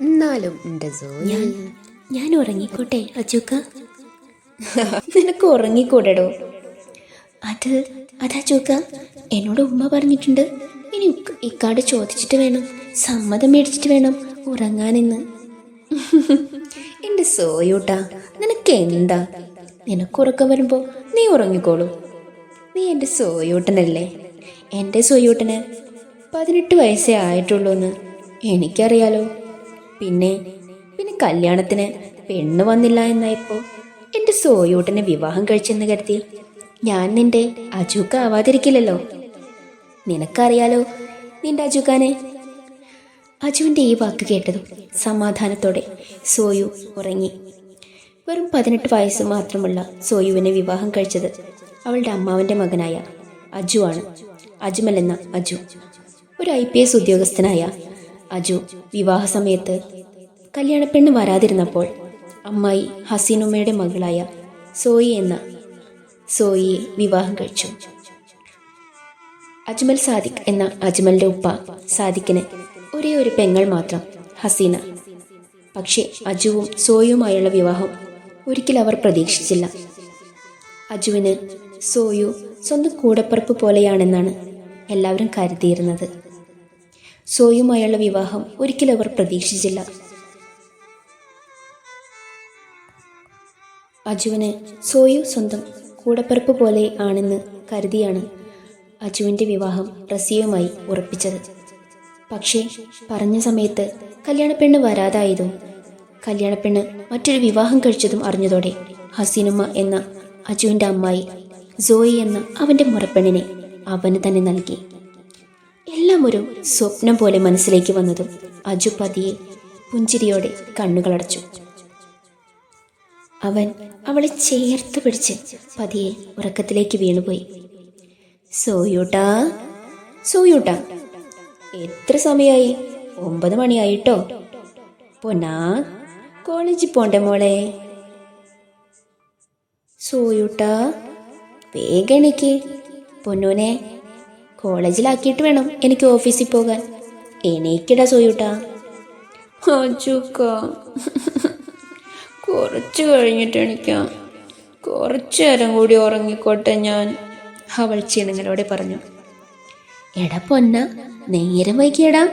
എന്നാലും എന്റെ ഞാൻ ഉറങ്ങിക്കോട്ടെ അജുക്ക? നിനക്ക് ഉറങ്ങിക്കൂടടോ? അത് അതാ ചോക്ക എന്നോട് ഉമ്മ പറഞ്ഞിട്ടുണ്ട്. ഇനി ഇക്കാട് ചോദിച്ചിട്ട് വേണം സമ്മതം മേടിച്ചിട്ട് വേണം ഉറങ്ങാനെന്ന്. എന്റെ സോയൂട്ടാ നിനക്ക് എന്താ നിനക്ക് ഉറക്കം വരുമ്പോൾ നീ ഉറങ്ങിക്കോളൂ. നീ എന്റെ സോയൂട്ടനല്ലേ? എന്റെ സോയൂട്ടന് പതിനെട്ട് വയസ്സേ ആയിട്ടുള്ളൂ എന്ന് എനിക്കറിയാലോ. പിന്നെ പിന്നെ കല്യാണത്തിന് പെണ്ണ് വന്നില്ല എന്നായപ്പോൾ എന്റെ സോയൂട്ടനെ വിവാഹം കഴിച്ചെന്ന് കരുതി ഞാൻ നിന്റെ അജൂക്ക ആവാതിരിക്കില്ലല്ലോ. നിനക്കറിയാലോ നിന്റെ അജുക്കാനെ? അജുവിന്റെ ഈ വാക്ക് കേട്ടതും സമാധാനത്തോടെ സോയു ഉറങ്ങി. വെറും പതിനെട്ട് വയസ്സ് മാത്രമുള്ള സോയുവിനെ വിവാഹം കഴിച്ചത് അവളുടെ അമ്മാവന്റെ മകനായ അജു ആണ് അജ്മൽ എന്ന അജു. ഒരു ഐ പി എസ് ഉദ്യോഗസ്ഥനായ അജു വിവാഹ സമയത്ത് കല്യാണപ്പെണ്ണ് വരാതിരുന്നപ്പോൾ അമ്മായി ഹസീനുമ്മയുടെ മകളായ സോയി എന്ന സോയിയെ വിവാഹം കഴിച്ചു. അജ്മൽ സാദിഖ് എന്ന അജ്മലിന്റെ ഉപ്പ സാദിഖിന് ഒരേ ഒരു പെങ്ങൾ മാത്രം ഹസീന. പക്ഷേ അജുവും സോയുമായുള്ള വിവാഹം ഒരിക്കലും അവർ പ്രതീക്ഷിച്ചില്ല. അജുവിന് സോയു സ്വന്തം കൂടപ്പറപ്പ് പോലെയാണെന്നാണ് എല്ലാവരും കരുതിയിരുന്നത്. സോയുമായുള്ള വിവാഹം ഒരിക്കലും അവർ പ്രതീക്ഷിച്ചില്ല. അജുവിന് സോയു സ്വന്തം കൂടപ്പിറപ്പ് പോലെ ആണെന്ന് കരുതിയാണ് അജുവിന്റെ വിവാഹം റസിയുമായി ഉറപ്പിച്ചത്. പക്ഷേ പറഞ്ഞ സമയത്ത് കല്യാണപ്പെണ്ണ് വരാതായതും കല്യാണപ്പെണ്ണ് മറ്റൊരു വിവാഹം കഴിച്ചതും അറിഞ്ഞതോടെ ഹസീനുമ്മ എന്ന അജുവിന്റെ അമ്മായി സോയി എന്ന അവന്റെ മുറപ്പെണ്ണിനെ അവന് തന്നെ നൽകി. എല്ലാം ഒരു സ്വപ്നം പോലെ മനസ്സിലേക്ക് വന്നതും അജു പതിയെ പുഞ്ചിരിയോടെ കണ്ണുകളടച്ചു. അവൻ അവളെ ചേർത്ത് പിടിച്ച് പതിയെ ഉറക്കത്തിലേക്ക് വീണുപോയി. സോയൂട്ടാ സോയൂട്ടാ എത്ര സമയമായി ഒമ്പത് മണിയായിട്ടോ? പൊന്നാ കോളേജിൽ പോണ്ടേ മോളെ? സോയൂട്ടാ വേഗണിക്ക് പൊന്നൂനെ കോളേജിലാക്കിയിട്ട് വേണം എനിക്ക് ഓഫീസിൽ പോകാൻ. എനിക്കിടാ സോയൂട്ടാ. കുറച്ച് കഴിഞ്ഞിട്ട് എണിക്കാം. കുറച്ചു നേരം കൂടി ഉറങ്ങിക്കോട്ടെ ഞാൻ. അവൾ ചീണങ്ങളോടെ പറഞ്ഞു. എടാ പൊന്ന നേരം വൈകിയടാ.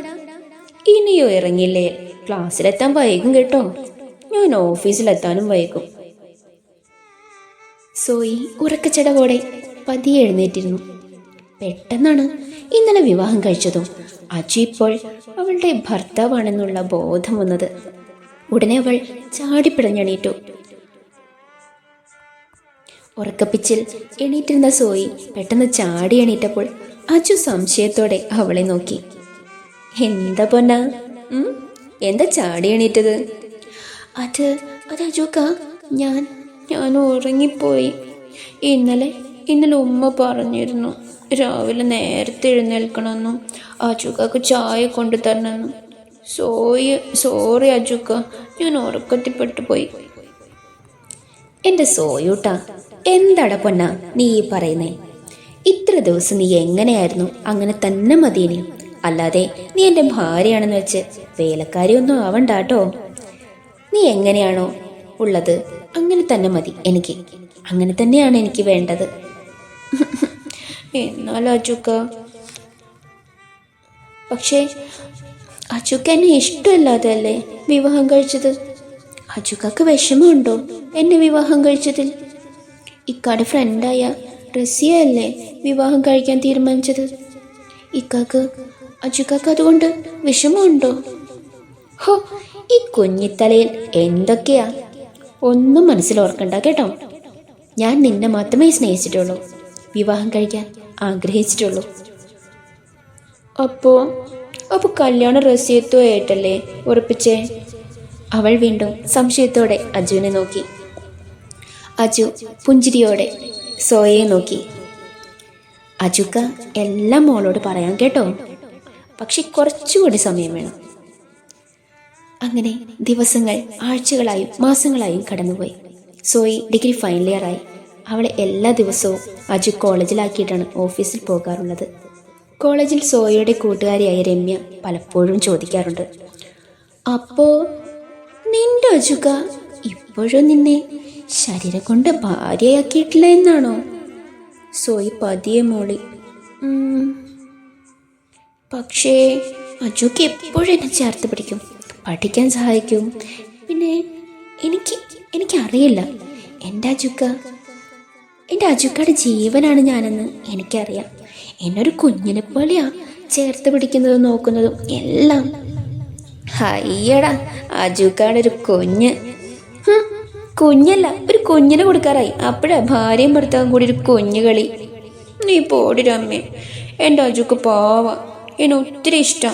ഇനിയോ ഇറങ്ങില്ലേ? ക്ലാസ്സിലെത്താൻ വൈകും കേട്ടോ. ഞാൻ ഓഫീസിലെത്താനും വൈകും. സോയി ഉറക്കച്ചടവോടെ പതിയെ എഴുന്നേറ്റിരുന്നു. പെട്ടെന്നാണ് ഇന്നലെ വിവാഹം കഴിച്ചതും അജു ഇപ്പോൾ അവളുടെ ഭർത്താവാണെന്നുള്ള ബോധം വന്നത്. ഉടനെ അവൾ ചാടിപ്പിടഞ്ഞെണീറ്റു ഉറക്കപ്പിച്ചിൽ എണീറ്റിരുന്ന സോയി പെട്ടെന്ന് ചാടി എണീറ്റപ്പോൾ അജു സംശയത്തോടെ അവളെ നോക്കി. എന്താ പൊന്ന? എന്താ ചാടി എണീറ്റത്? അത് അത് അജുക്ക ഞാൻ ഞാൻ ഉറങ്ങിപ്പോയി. ഇന്നലെ ഇന്നലെ ഉമ്മ പറഞ്ഞിരുന്നു. രാവിലെ നേരത്തെ എഴുന്നേൽക്കണമെന്നും അജുക്കാക്ക് ചായ കൊണ്ടു തരണമെന്നും. സോയി സോറി അജുക്ക ഞാൻ ഉറക്കത്തിൽപ്പെട്ടു പോയി. എന്റെ സോയൂട്ടാ എന്താടാ പൊന്ന നീ ഈ പറയുന്നേ? ഇത്ര ദിവസം നീ എങ്ങനെയായിരുന്നു? അങ്ങനെ തന്നെ മതിയിനി. അല്ലാതെ നീ എന്റെ ഭാര്യയാണെന്ന് വെച്ച് വേലക്കാരിയൊന്നും ആവണ്ടാട്ടോ. നീ എങ്ങനെയാണോ ഉള്ളത് അങ്ങനെ തന്നെ മതി എനിക്ക്. അങ്ങനെ തന്നെയാണ് എനിക്ക് വേണ്ടത്. എന്നാൽ അജുക്ക? പക്ഷേ അജുക്ക എന്നെ ഇഷ്ടമല്ലാതല്ലേ വിവാഹം കഴിച്ചത്? അജുക്കക്ക് വിഷമമുണ്ടോ എന്നെ വിവാഹം കഴിച്ചതിൽ? ഇക്കാട് ഫ്രണ്ടായ റസിയ അല്ലേ വിവാഹം കഴിക്കാൻ തീരുമാനിച്ചത്? ഇക്കാക്ക് അജുക്കാക്ക് അതുകൊണ്ട് വിഷമമുണ്ടോ? ഹോ ഈ കുഞ്ഞിത്തലയിൽ എന്തൊക്കെയാ? ഒന്നും മനസ്സിലോർക്കണ്ട കേട്ടോ. ഞാൻ നിന്നെ മാത്രമേ സ്നേഹിച്ചിട്ടുള്ളൂ. വിവാഹം കഴിക്കാൻ ആഗ്രഹിച്ചിട്ടുള്ളൂ. അപ്പോ അപ്പൊ കല്യാണ രഹസ്യത്വമായിട്ടല്ലേ ഉറപ്പിച്ചേ? അവൾ വീണ്ടും സംശയത്തോടെ അജുവിനെ നോക്കി. അജു പുഞ്ചിരിയോടെ സോയെ നോക്കി. അജുക്ക എല്ലാം മോളോട് പറയാം കേട്ടോ. പക്ഷെ കുറച്ചുകൂടി സമയം വേണം. അങ്ങനെ ദിവസങ്ങൾ ആഴ്ചകളായും മാസങ്ങളായും കടന്നുപോയി. സോയി ഡിഗ്രി ഫൈനൽ ഇയറായി അവളെ എല്ലാ ദിവസവും അജു കോളേജിലാക്കിയിട്ടാണ് ഓഫീസിൽ പോകാറുള്ളത്. കോളേജിൽ സോയയുടെ കൂട്ടുകാരിയായ രമ്യ പലപ്പോഴും ചോദിക്കാറുണ്ട്. അപ്പോ നിന്റെ അജുക ഇപ്പോഴും നിന്നെ ശരീരം കൊണ്ട് ഭാര്യയാക്കിയിട്ടില്ല എന്നാണോ? സോയി പതിയെ മോളി പക്ഷേ അജുക്ക് എപ്പോഴും എന്നെ ചേർത്ത് പിടിക്കും. പഠിക്കാൻ സഹായിക്കും. പിന്നെ എനിക്ക് എനിക്കറിയില്ല. എന്റെ അജുക്ക എന്റെ അജുക്കയുടെ ജീവനാണ് ഞാനെന്ന് എനിക്കറിയാം. എന്നൊരു കുഞ്ഞിനെ പോലെയാ ചേർത്ത് പിടിക്കുന്നതും നോക്കുന്നതും എല്ലാം. ഹയ്യടാ അജുക്കാട് ഒരു കുഞ്ഞ് കുഞ്ഞല്ല ഒരു കുഞ്ഞിനെ കൊടുക്കാറായി. അപ്പോഴാ ഭാര്യയും ഭർത്താവും കൂടി ഒരു കുഞ്ഞു കളി. നീ പോടിരമ്മേ എന്റെ അജുക്ക് പാവ. എന്നെ ഒത്തിരി ഇഷ്ടം.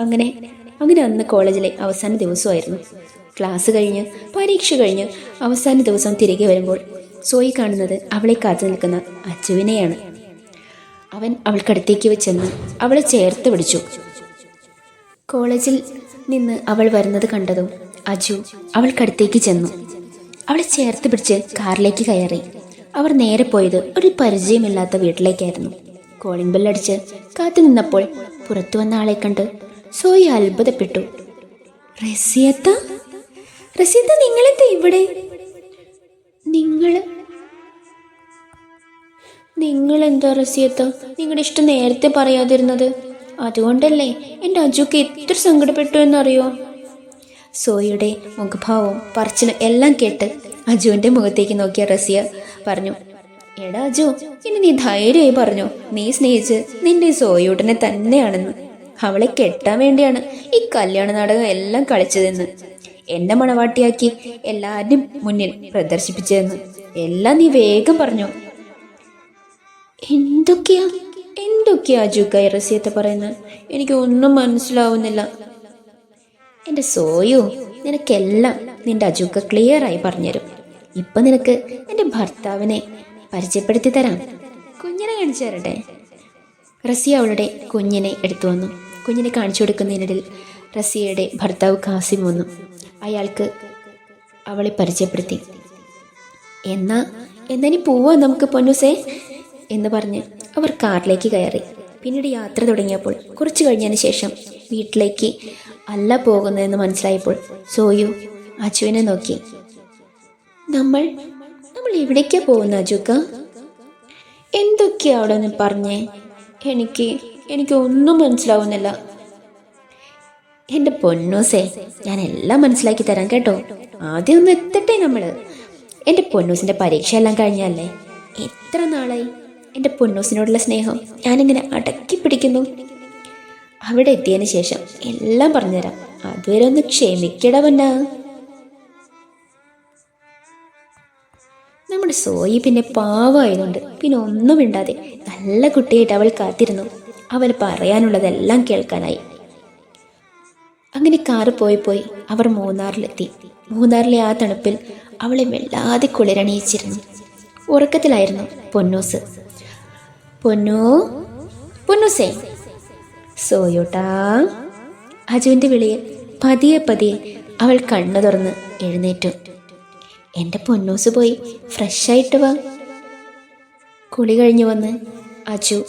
അങ്ങനെ അങ്ങനെ അന്ന് കോളേജിലെ അവസാന ദിവസമായിരുന്നു. ക്ലാസ് കഴിഞ്ഞ് പരീക്ഷ കഴിഞ്ഞ് അവസാന ദിവസം തിരികെ വരുമ്പോൾ സോയി കാണുന്നത് അവളെ കാത്തു നിൽക്കുന്ന അച്ചുവിനെയാണ്. അവൻ അവൾക്കടുത്തേക്ക് വെച്ചെന്ന് അവളെ ചേർത്ത് പിടിച്ചു. കോളേജിൽ നിന്ന് അവൾ വരുന്നത് കണ്ടതും അജു അവൾക്കടുത്തേക്ക് ചെന്നു. അവളെ ചേർത്ത് പിടിച്ച് കാറിലേക്ക് കയറി. അവർ നേരെ പോയത് ഒരു പരിചയമില്ലാത്ത വീട്ടിലേക്കായിരുന്നു. കോളിംഗ് ബെല്ലടിച്ച് കാത്തു നിന്നപ്പോൾ പുറത്തു വന്ന ആളെ കണ്ട് സോയി അത്ഭുതപ്പെട്ടു. റസിയത്ത? റസിയത്ത നിങ്ങളെന്താ ഇവിടെ? നിങ്ങൾ നിങ്ങൾ എന്താ റസിയത്ത്? നിങ്ങളുടെ ഇഷ്ടം നേരത്തെ പറയാതിരുന്നത്. അതുകൊണ്ടല്ലേ എന്റെ അജുക്ക് എത്ര സങ്കടപ്പെട്ടു എന്നറിയോ? സോയിയുടെ മുഖഭാവവും പറച്ചിലും എല്ലാം കേട്ട് അജുവിന്റെ മുഖത്തേക്ക് നോക്കിയ റസിയ പറഞ്ഞു എടാ അജു ഇനി നീ ധൈര്യമായി പറഞ്ഞു. നീ സ്നേഹിച്ച് നിന്റെ സോയൂട്ടനെ തന്നെയാണെന്ന്. അവളെ കെട്ടാൻ വേണ്ടിയാണ് ഈ കല്യാണ നാടകം എല്ലാം കളിച്ചതെന്ന്. എന്നെ മണവാട്ടിയാക്കി എല്ലാവരുടെയും മുന്നിൽ പ്രദർശിപ്പിച്ചതെന്ന്. എല്ലാം നീ വേഗം പറഞ്ഞു. എന്തൊക്കെയാ എന്തൊക്കെയാ ജുഗായി റസിയത്തെ പറയുന്നത്? എനിക്ക് ഒന്നും മനസ്സിലാവുന്നില്ല. എന്റെ സോയോ നിനക്കെല്ലാം നിന്റെ അജുക്ക ക്ലിയർ ആയി പറഞ്ഞുതരും. ഇപ്പൊ നിനക്ക് എന്റെ ഭർത്താവിനെ പരിചയപ്പെടുത്തി തരാം. കുഞ്ഞിനെ കാണിച്ചു തരട്ടെ? റസിയ അവളുടെ കുഞ്ഞിനെ എടുത്തു വന്നു. കുഞ്ഞിനെ കാണിച്ചു കൊടുക്കുന്നതിനിടയിൽ റസിയയുടെ ഭർത്താവ് കാസിം വന്നു. അയാൾക്ക് അവളെ പരിചയപ്പെടുത്തി. എന്നാ എന്നാ നീ പോവാ നമുക്ക് പൊന്നുസേ? എന്ന് പറഞ്ഞ് അവർ കാറിലേക്ക് കയറി. പിന്നീട് യാത്ര തുടങ്ങിയപ്പോൾ കുറച്ചു കഴിഞ്ഞതിന് ശേഷം വീട്ടിലേക്ക് അല്ല പോകുന്നതെന്ന് മനസ്സിലായപ്പോൾ സോയു അജുവിനെ നോക്കി. നമ്മൾ നമ്മൾ എവിടേക്കാ പോകുന്ന അജുക്ക? എന്തൊക്കെയാ അവിടെ നിന്ന് പറഞ്ഞേ? എനിക്ക് എനിക്ക് ഒന്നും മനസ്സിലാവുന്നില്ല. എന്റെ പൊന്നൂസേ ഞാൻ എല്ലാം മനസ്സിലാക്കി തരാം കേട്ടോ. ആദ്യം ഒന്ന് എത്തട്ടെ നമ്മൾ എന്റെ പൊന്നൂസിന്റെ പരീക്ഷ എല്ലാം കഴിഞ്ഞല്ലേ? എത്ര നാളായി? എന്റെ പൊന്നൂസിനോടുള്ള സ്നേഹം ഞാനിങ്ങനെ അടക്കി പിടിക്കുന്നു. അവിടെ എത്തിയതിന് ശേഷം എല്ലാം പറഞ്ഞുതരാം. അതുവരെ ഒന്ന് ക്ഷമിക്കട പൊന്ന നമ്മുടെ സോയി പിന്നെ പാവമായതുകൊണ്ട് പിന്നെ ഒന്നും ഇണ്ടാതെ നല്ല കുട്ടിയായിട്ട് അവൾ കാത്തിരുന്നു. അവൾ പറയാനുള്ളതെല്ലാം കേൾക്കാനായി. അങ്ങനെ കാറ് പോയി പോയി അവർ മൂന്നാറിലെത്തി. മൂന്നാറിലെ ആ തണുപ്പിൽ അവളെ വല്ലാതെ കുളിരണിയിച്ചിരുന്നു. ഉറക്കത്തിലായിരുന്നു പൊന്നൂസ്. പൊന്നു പൊന്നുസേ സോയോട്ടാ. അജുവിന്റെ വിളിയിൽ പതിയെ പതിയെ അവൾ കണ്ണു തുറന്ന് എഴുന്നേറ്റു. എന്റെ പൊന്നൂസ് പോയി ഫ്രഷ് ആയിട്ട് വാ. കുളി കഴിഞ്ഞു വന്ന് അജു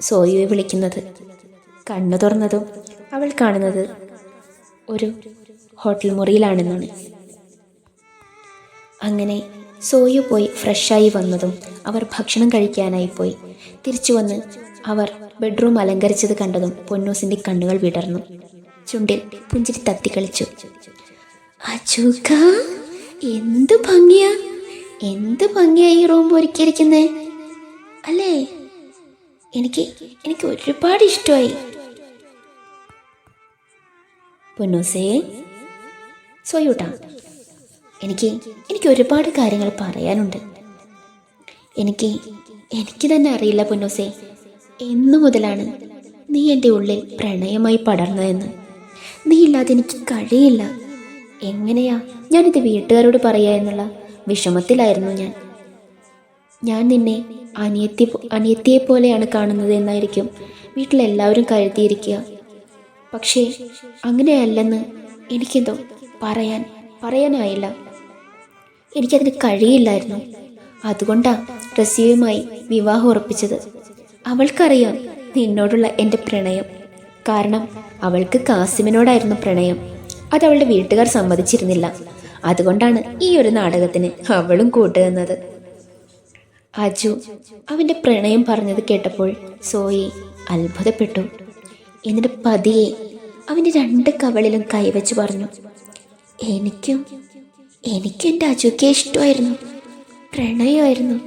സോയുവെ വിളിക്കുന്നത്. കണ്ണു തുറന്നതും അവൾ കാണുന്നത് ഒരു ഹോട്ടൽ മുറിയിലാണെന്നാണ്. അങ്ങനെ സോയു പോയി ഫ്രഷായി വന്നതും അവർ ഭക്ഷണം കഴിക്കാനായി പോയി. തിരിച്ചു വന്ന് അവർ ബെഡ്റൂം അലങ്കരിച്ചത് കണ്ടതും പൊന്നൂസിന്റെ കണ്ണുകൾ വിടർന്നു. ചുണ്ടിൽ പുഞ്ചിരി തത്തിക്കളിച്ചു അജൂക്ക എന്ത് ഭംഗിയാ? എന്ത് ഭംഗിയാ ഈ റൂം ഒരുക്കിയിരിക്കുന്നേ? അല്ലേ? എനിക്ക് എനിക്ക് ഒരുപാട് ഇഷ്ടമായി. പൊന്നൂസേ സോയൂട്ടാ എനിക്ക് എനിക്ക് ഒരുപാട് കാര്യങ്ങൾ പറയാനുണ്ട്. എനിക്ക് എനിക്ക് തന്നെ അറിയില്ല പൊന്നൂസേ. എന്നു മുതലാണ് നീ എന്റെ ഉള്ളിൽ പ്രണയമായി പടർന്നതെന്ന്. നീ ഇല്ലാതെ എനിക്ക് കഴിയില്ല. എങ്ങനെയാ ഞാനിത് വീട്ടുകാരോട് പറയാ എന്നുള്ള വിഷമത്തിലായിരുന്നു ഞാൻ. ഞാൻ നിന്നെ അനിയത്തി അനിയത്തിയെ പോലെയാണ് കാണുന്നത് എന്നായിരിക്കും വീട്ടിലെല്ലാവരും കരുതിയിരിക്കുക. പക്ഷേ അങ്ങനെയല്ലെന്ന് എനിക്കെന്തോ പറയാൻ പറയാനായില്ല. എനിക്കതിന് കഴിയില്ലായിരുന്നു. അതുകൊണ്ടാ റസിയയുമായി വിവാഹം ഉറപ്പിച്ചത്. അവൾക്കറിയാം നിന്നോടുള്ള എന്റെ പ്രണയം. കാരണം അവൾക്ക് കാസിമിനോടായിരുന്നു പ്രണയം. അത് അവളുടെ വീട്ടുകാർ സമ്മതിച്ചിരുന്നില്ല. അതുകൊണ്ടാണ് ഈ ഒരു നാടകത്തിന് അവളും കൂട്ടുനിന്നത് അജു അവന്റെ പ്രണയം പറഞ്ഞത് കേട്ടപ്പോൾ സോയി അത്ഭുതപ്പെട്ടു. എന്നിട്ട് പതിയെ അവന്റെ രണ്ട് കവളിലും കൈവച്ച് പറഞ്ഞു എനിക്കും എനിക്കും എന്റെ അജുക്കെ ഇഷ്ടമായിരുന്നു. പ്രണയമായിരുന്നു.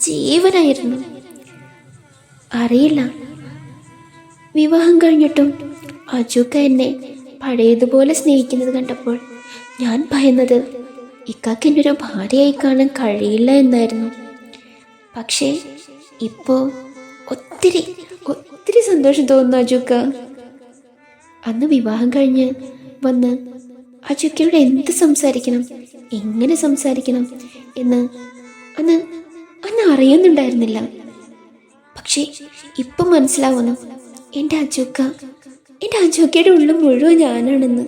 ജീവനായിരുന്നു. അറിയില്ല. വിവാഹം കഴിഞ്ഞിട്ടും അജുക്ക എന്നെ പഴയതുപോലെ സ്നേഹിക്കുന്നത് കണ്ടപ്പോൾ ഞാൻ ഭയന്നത് ഇക്കാക്ക് എന്റെ ഒരു ഭാര്യയായി കാണാൻ കഴിയില്ല എന്നായിരുന്നു. പക്ഷേ ഇപ്പോൾ ഒത്തിരി ഒത്തിരി സന്തോഷം തോന്നുന്നു അജുക്ക. അന്ന് വിവാഹം കഴിഞ്ഞ് വന്ന് അജുക്കയോട് എന്ത് സംസാരിക്കണം എങ്ങനെ സംസാരിക്കണം എന്ന് അന്ന് അന്ന് അറിയുന്നുണ്ടായിരുന്നില്ല. പക്ഷേ ഇപ്പം മനസ്സിലാവുന്നു എന്റെ അജുക്ക എന്റെ അജുക്കയുടെ ഉള്ളം മുഴുവൻ ഞാനാണെന്ന്.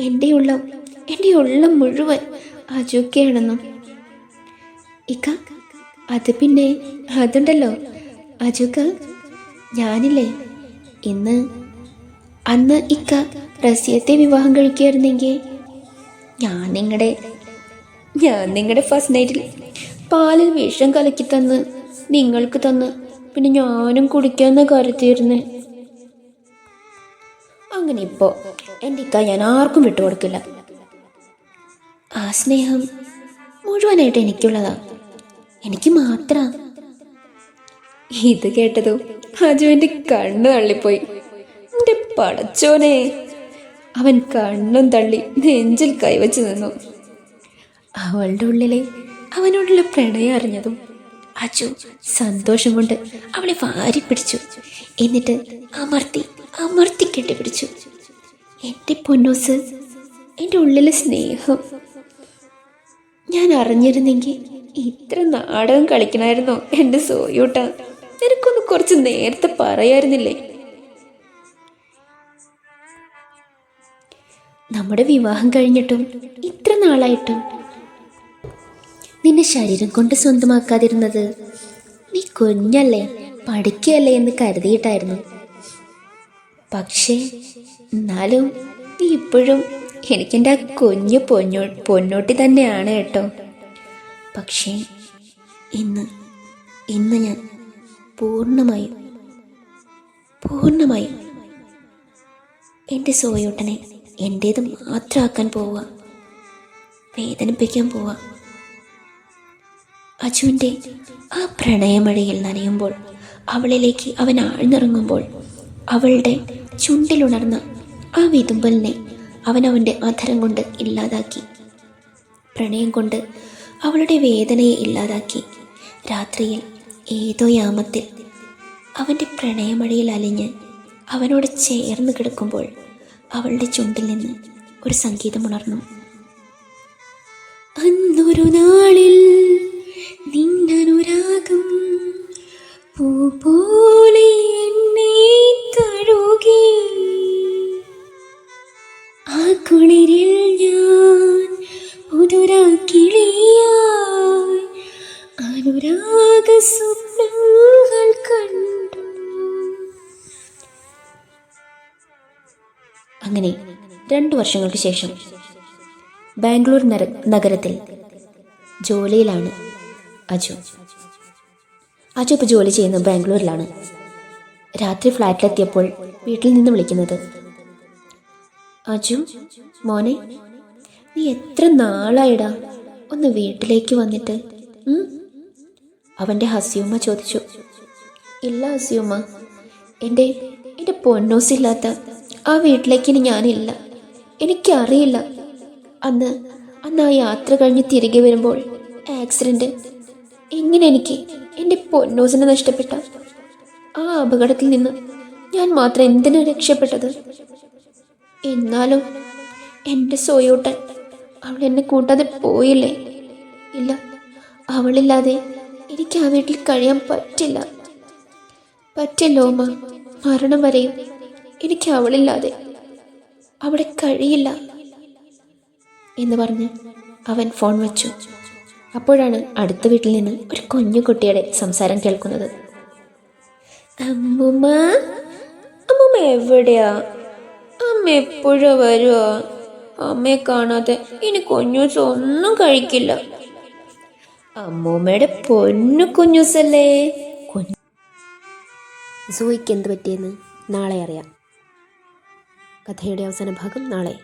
എന്റെ ഉള്ളം എന്റെ ഉള്ളം മുഴുവൻ അജുക്കയാണെന്നും. ഇക്ക അത് പിന്നെ അതുണ്ടല്ലോ. അജുക്ക ഞാനില്ലേ? ഇന്ന് അന്ന് ഇക്ക റസിയത്തെ വിവാഹം കഴിക്കുമായിരുന്നെങ്കിൽ ഞാൻ നിങ്ങളുടെ ഞാൻ നിങ്ങളുടെ ഫസ്റ്റ് നൈറ്റിൽ പാലിൽ വിഷം കലക്കി തന്ന് നിങ്ങൾക്ക് തന്ന് പിന്നെ ഞാനും കുടിക്കാന്ന് കരുത്തിയിരുന്നേ അങ്ങനെ ഇപ്പോ എന്റെ ഇക്ക ഞാൻ ആർക്കും വിട്ടുകൊടുക്കില്ല ആ സ്നേഹം മുഴുവനായിട്ട് എനിക്കുള്ളതാ. എനിക്ക് മാത്ര. ഇത് കേട്ടതോ? അജുവിന്റെ കണ്ണ് തള്ളിപ്പോയി. എന്റെ പടച്ചോനെ. അവൻ കണ്ണും തള്ളി നെഞ്ചിൽ കൈവച്ച് നിന്നു. അവളുടെ ഉള്ളിലെ അവനോടുള്ള പ്രണയം അറിഞ്ഞതും അജു സന്തോഷം കൊണ്ട് അവളെ വാരി പിടിച്ചു. എന്നിട്ട് അമർത്തി അമർത്തി കെട്ടിപ്പിടിച്ചു. എന്റെ പൊന്നോസ് എന്റെ ഉള്ളിലെ സ്നേഹം. ഞാൻ അറിഞ്ഞിരുന്നെങ്കിൽ ഇത്ര നാടകം കളിക്കണമായിരുന്നോ എന്റെ സോയൂട്ട. നിനക്കൊന്ന് കുറച്ച് നേരത്തെ പറയായിരുന്നില്ലേ? നമ്മുടെ വിവാഹം കഴിഞ്ഞിട്ടും ഇത്ര നാളായിട്ടും നിന്നെ ശരീരം കൊണ്ട് സ്വന്തമാക്കാതിരുന്നത്. നീ കുഞ്ഞല്ലേ പഠിക്കുകയല്ലേ എന്ന് കരുതിയിട്ടായിരുന്നു. പക്ഷേ എന്നാലും നീ ഇപ്പോഴും എനിക്കെന്റെ ആ കുഞ്ഞു പൊന്നോ പൊന്നോട്ടി തന്നെയാണ് കേട്ടോ. പക്ഷേ ഇന്ന് ഇന്ന് ഞാൻ പൂർണമായും പൂർണമായും എന്റെ സോയോട്ടനെ എന്റേത് മാത്രമാക്കാൻ പോവുക വേദനിപ്പിക്കാൻ പോവുക. അജുവിന്റെ ആ പ്രണയമഴയിൽ നനയുമ്പോൾ അവളിലേക്ക് അവൻ ആഴ്ന്നിറങ്ങുമ്പോൾ അവളുടെ ചുണ്ടിലുണർന്ന ആ വിതുമ്പലിനെ അവൻ അവന്റെ അധരം കൊണ്ട് ഇല്ലാതാക്കി. പ്രണയം കൊണ്ട് അവളുടെ വേദനയെ ഇല്ലാതാക്കി. രാത്രിയിൽ ഏതോ യാമത്തിൽ അവന്റെ പ്രണയമഴയിൽ അലിഞ്ഞ് അവനോട് ചേർന്ന് കിടക്കുമ്പോൾ അവളുടെ ചുണ്ടിൽ നിന്ന് ഒരു സംഗീതമുണർന്നു. അന്നൊരു നാളിൽ വർഷങ്ങൾക്ക് ശേഷം ബാംഗ്ലൂർ നഗരത്തിൽ ജോലിയിലാണ് അജു. അജു ഇപ്പോൾ ജോലി ചെയ്യുന്നത് ബാംഗ്ലൂരിലാണ്. രാത്രി ഫ്ലാറ്റിലെത്തിയപ്പോൾ വീട്ടിൽ നിന്ന് വിളിക്കുന്നത് അജു മോനെ നീ എത്ര നാളായിടാ ഒന്ന് വീട്ടിലേക്ക് വന്നിട്ട്? അവന്റെ ഹസിയുമ്മ ചോദിച്ചു ഇല്ല ഹസിയുമ്മ എന്റെ എന്റെ പൊന്നോസില്ലാത്ത ആ വീട്ടിലേക്ക് ഇനി ഞാനില്ല. എനിക്കറിയില്ല. അന്ന് അന്ന് ആ യാത്ര കഴിഞ്ഞ് തിരികെ വരുമ്പോൾ ആക്സിഡന്റ് എങ്ങനെ എനിക്ക് എന്റെ പൊന്നോസിനെ നഷ്ടപ്പെട്ട ആ അപകടത്തിൽ നിന്ന് ഞാൻ മാത്രം എന്തിനു രക്ഷപ്പെട്ടത്? എന്നാലും എന്റെ സോയോട്ടൻ അവൾ എന്നെ കൂട്ടാതെ പോയില്ലേ? ഇല്ല അവളില്ലാതെ എനിക്ക് ആ വീട്ടിൽ കഴിയാൻ പറ്റില്ല. പറ്റില്ല മരണം വരെയും എനിക്ക് അവളില്ലാതെ അവിടെ കഴിയില്ല എന്ന് പറഞ്ഞ് അവൻ ഫോൺ വെച്ചു. അപ്പോഴാണ് അടുത്ത വീട്ടിൽ നിന്ന് ഒരു കുഞ്ഞു കുട്ടിയുടെ സംസാരം കേൾക്കുന്നത്. അമ്മുമ്മ അമ്മ എവിടെയാ? അമ്മ എപ്പോഴാ വരുക അമ്മയെ കാണാതെ ഇനി കുഞ്ഞൂസ് ഒന്നും കഴിക്കില്ല. അമ്മൂമ്മയുടെ പൊന്നു കുഞ്ഞൂസല്ലേ? സോയിക്ക് എന്ത് പറ്റിയെന്ന് നാളെ അറിയാം. കഥയുടെ അവസാന ഭാഗം നാളെ.